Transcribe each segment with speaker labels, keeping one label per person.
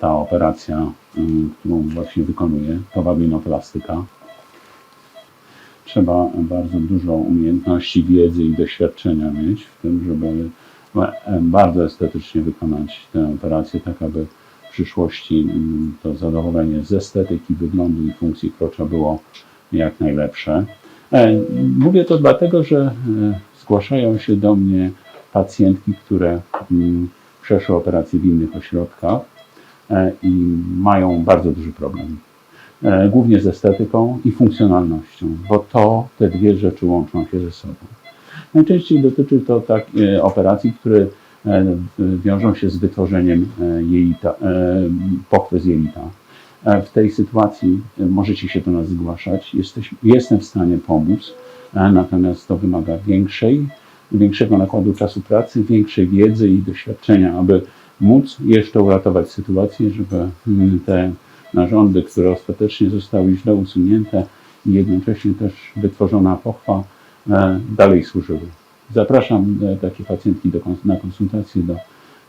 Speaker 1: ta operacja, którą właśnie wykonuję, to waginoplastyka. Trzeba bardzo dużo umiejętności, wiedzy i doświadczenia mieć w tym, żeby bardzo estetycznie wykonać tę operację, tak aby w przyszłości to zadowolenie z estetyki, wyglądu i funkcji krocza było jak najlepsze. E, Mówię to dlatego, że e, zgłaszają się do mnie pacjentki, które przeszły operację w innych ośrodkach i mają bardzo duży problem. E, Głównie z estetyką i funkcjonalnością, bo to te dwie rzeczy łączą się ze sobą. Najczęściej dotyczy to tak, e, operacji, które e, wiążą się z wytworzeniem e, jelita, e, pochwy z jelita. E, W tej sytuacji e, możecie się do nas zgłaszać. Jesteś, jestem w stanie pomóc, e, natomiast to wymaga większej, większego nakładu czasu pracy, większej wiedzy i doświadczenia, aby móc jeszcze uratować sytuację, żeby te narządy, które ostatecznie zostały źle usunięte i jednocześnie też wytworzona pochwa e, dalej służyły. Zapraszam e, takie pacjentki do, na konsultację do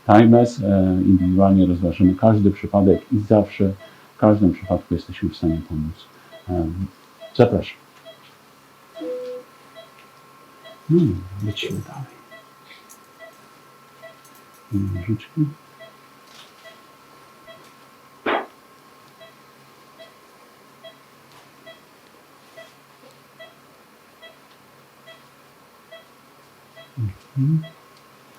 Speaker 1: Timeless. E, Indywidualnie rozważymy każdy przypadek i zawsze w każdym przypadku jesteśmy w stanie pomóc. Zapraszam. No, lecimy dalej. книжечки. Mm-hmm.